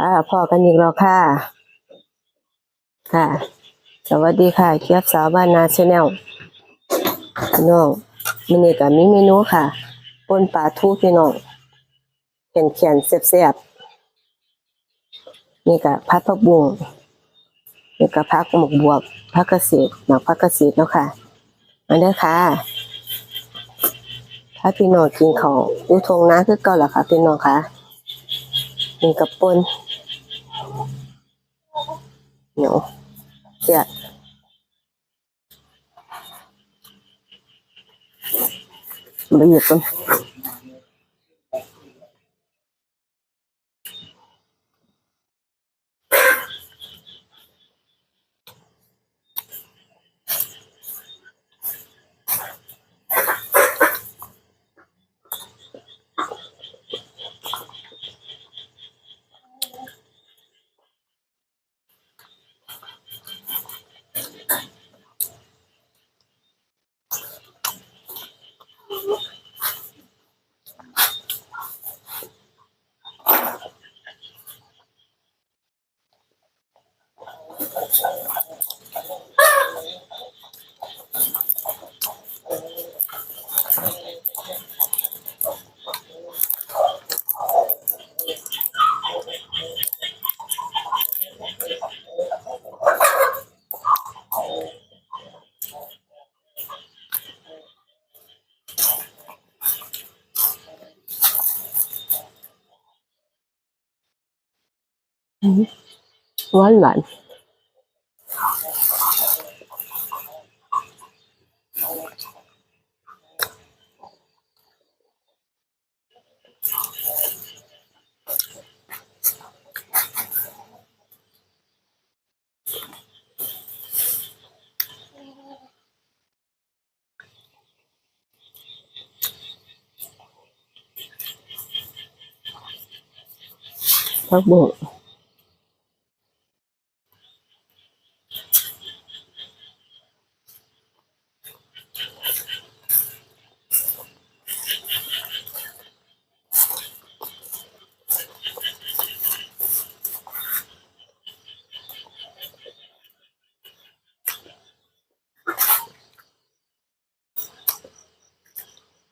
ค่ะพ่อกันอีกแล้วค่ะ ค่ะ สวัสดีค่ะเกียบสาวบ้านนาชาแนลพี่น้องมินิกับมีเมนูค่ะปนปลาทูพี่น้องเขียนเขียนๆแซ่บๆนี่กับพัดผักบุ้งนี่กับพักหมกบวบพักเกษตรหนักพักเกษตรเนาะค่ะมาเด้ค่ะ ถ้าพี่น้องกินของยูทงน้าคือเก่าล่ะค่ะพี่น้องค่ะกินกับปน เหนียวเสียดมาหยิบกัน หวานหวานผักบุ้ง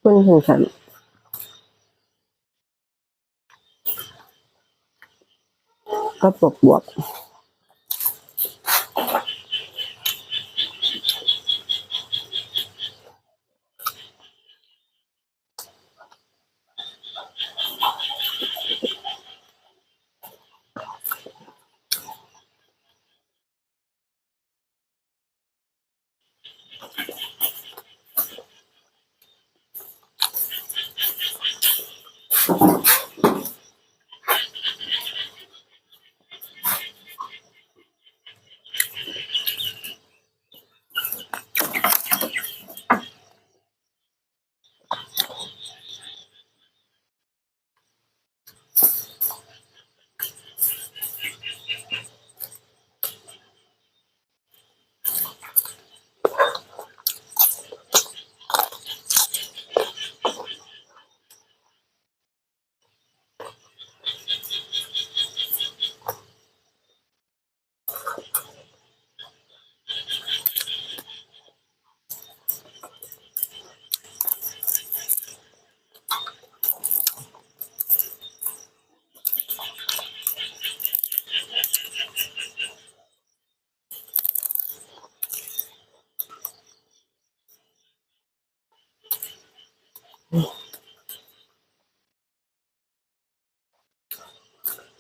คุณถึงฉันก็บวกบวก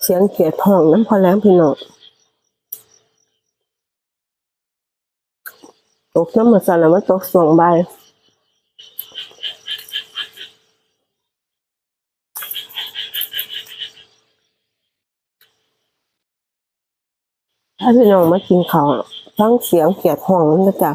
เสียงเขียดห้องน้ำพอแล้วพี่น้องตกน้ำมันสั่นแล้วมันตกสองใบถ้าพี่น้องมากินข้าวฟังเสียงเขียดห้องนั่นนะจ๊ะ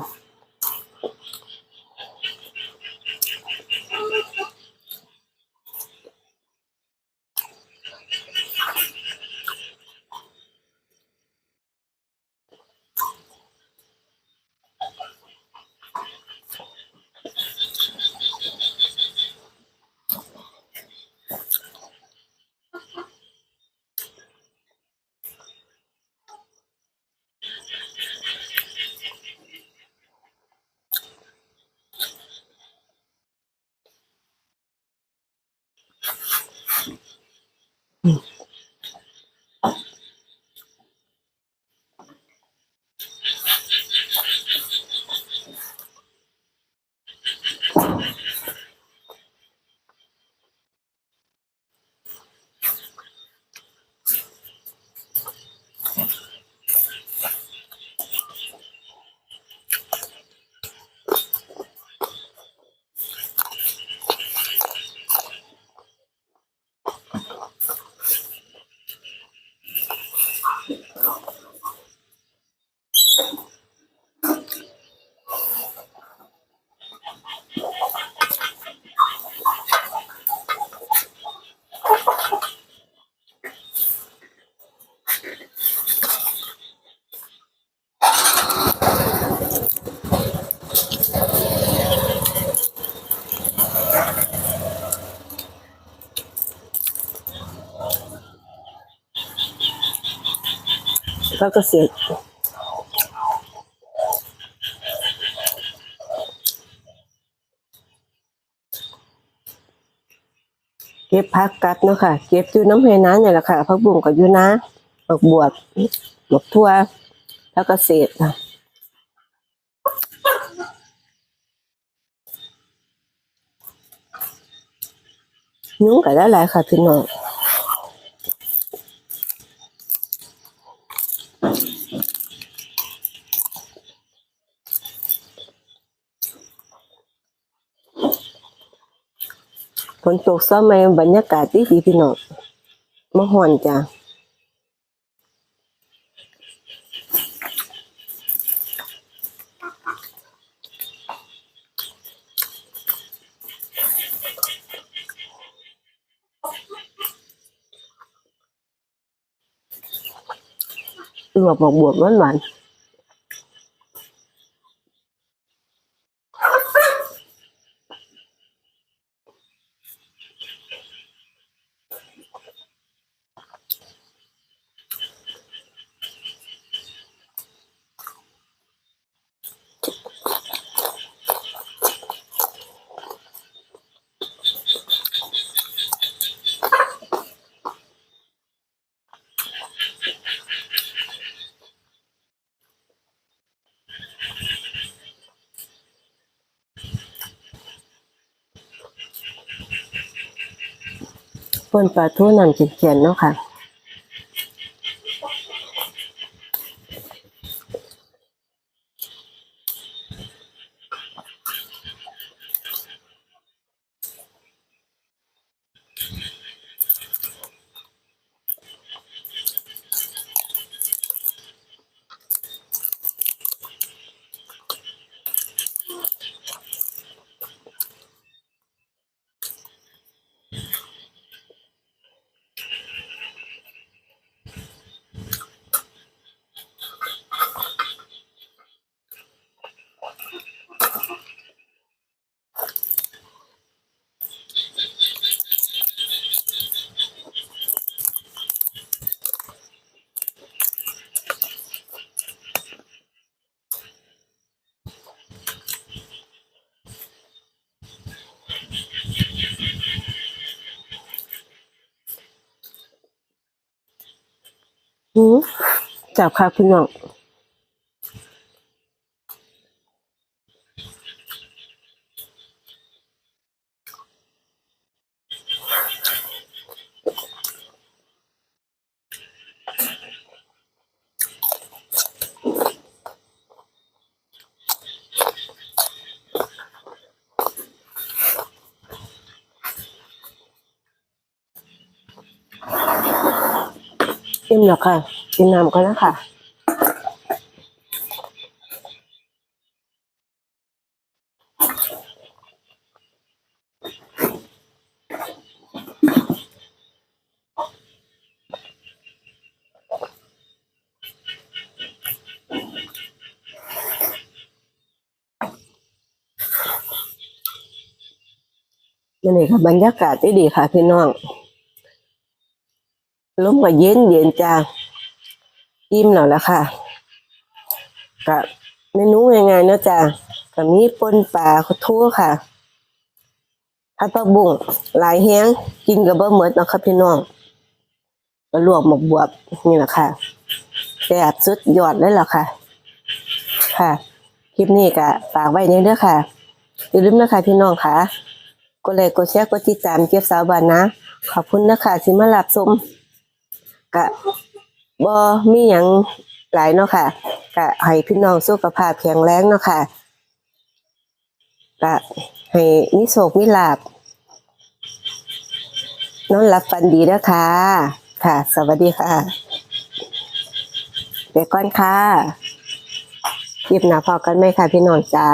แล้วก็เสร็จเก็บพักกัดเนาะค่ะ เก็บอยู่น้ำเพน้ำเนี่ยแหละค่ะพักบุ้งกับอยู่นะบักบวบบักทั่ว แล้วก็เศษค่ะยุ้งกับได้หลายค่ะพี่น้อง ฝนตกซ้ำไหมบรรยากาศดีดีพี่น้องมาห่อนจ้ะหลวบบวบหวานหวาน เปิ้นปลาทูนั่นเขียนๆเนาะค่ะ จับค่ะพี่น้อง อิ่มแล้วค่ะ กินน้ำกันแล้วค่ะนี่นี่ค่ะบรรยากาศที่ดีค่ะพี่น้อง ลมก็เย็นเย็นจ้าอิ่มแล้วละค่ะกับเมนูง่ายๆเนาะจ้าก็มีปนปลาทั่วค่ะผัดผักบุ้งหลายแห้งกินกับเบอร์เมิดเนาะค่ะพี่น้องก็ลวกหมกบวบนี่แหละค่ะแซ่บสุดยอดเลยล่ะค่ะ ค่ะ คลิปนี้ก็ฝากไว้ในเด้อค่ะอย่าลืมนะคะพี่น้องค่ะกดไลค์กดแชร์กดติดตามเก็บสาวบ้านนะ ขอบคุณนะคะที่มารับชม กะบ่มีหยังหลายเนาะค่ะกะให้พี่น้องสุขภาพแข็งแรงเนาะค่ะกะให้มีโชคมีลาภนอนหลับฝันดีนะคะ ค่ะ สวัสดีค่ะเดี๋ยวก่อนค่ะคลิปหน้าพอกันไหมค่ะพี่น้องจ้า